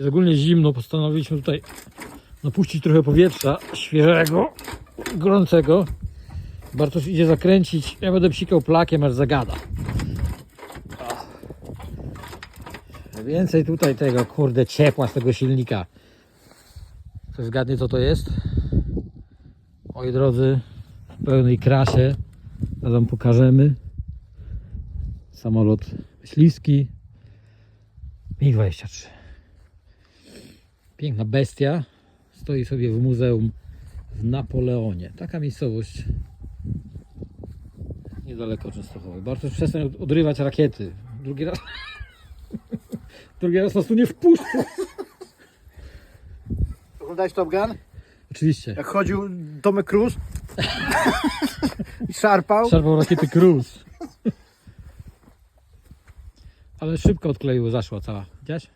Jest ogólnie zimno, postanowiliśmy tutaj napuścić trochę powietrza świeżego, gorącego. Bartosz idzie zakręcić, ja będę psikał plakiem, aż zagada. Więcej tutaj tego, kurde, ciepła z tego silnika. Ktoś zgadnie co to jest? Moi drodzy, w pełnej krasie. A wam pokażemy. Samolot myśliwski. MiG-23. Piękna bestia. Stoi sobie w muzeum w Napoleonie. Taka miejscowość niedaleko Częstochowy. Bartosz przestań od- odrywać rakiety. Drugi raz. Drugi raz nas tu nie wpuszczę. Oglądałeś Top Gun? Oczywiście. Jak chodził Tomek Cruz i szarpał. Szarpał rakiety Cruz. Ale szybko odkleił, zaszła cała. Widziałeś?